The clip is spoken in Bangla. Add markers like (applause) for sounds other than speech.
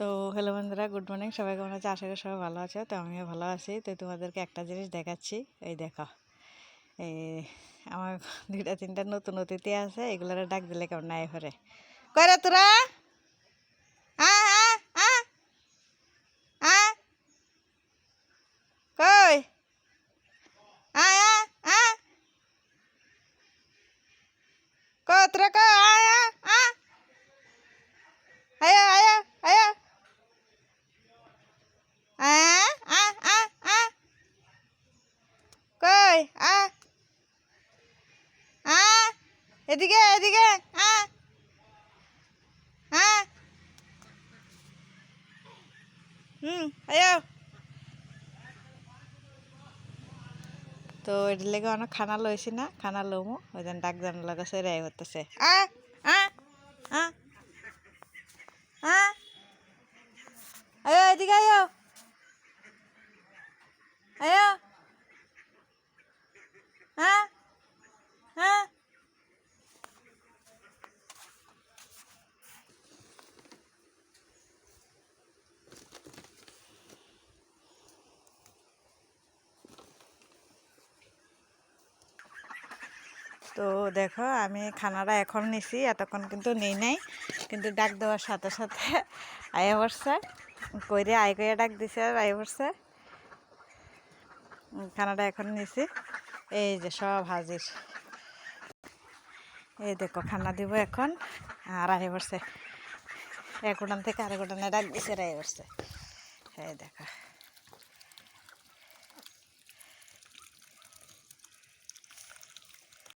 তো হ্যালো বন্ধুরা গুড মর্নিং সবাই কেমন আছে? আশা করি সবাই ভালো আছে, তো আমিও ভালো আছি। তো তোমাদেরকে একটা জিনিস দেখাচ্ছি। এই দেখো এই আমার (laughs) দুইটা, তিনটা নতুন অতিথি আছে, এগুলোর ডাক দিলে কেমন নাই ঘরে কয়রা তোরা? কই? আ কো তোরা কো আয়া আয়া আয়া আ আ আ আ কই আ। আ। এদিকে এদিকে হুম, আয়া। তো এটার লেগে অনেক খানা লইছি না, খানা লমু। ওই জন্য ডাক জানার লাগে সেরাই হতেছে আ। আ। আয়ো, এদিকে আয়ো। আয়ো। তো দেখো আমি খানাটা এখন নিছি এতক্ষণ কিন্তু নেই নাই কিন্তু ডাক দেওয়ার সাথে সাথে (laughs) আয়া পড়ছে। কইরে আই কইয়া ডাক দিছে আর আয়া উম, খানাটা এখন নিছি। এই যে সব হাজির। এই দেখো খানা দিব এখন আর আয় পড়ছে। এক উঠান থেকে আরেক উঠানে ডাক দিছে আয় পড়ছে। এই দেখো।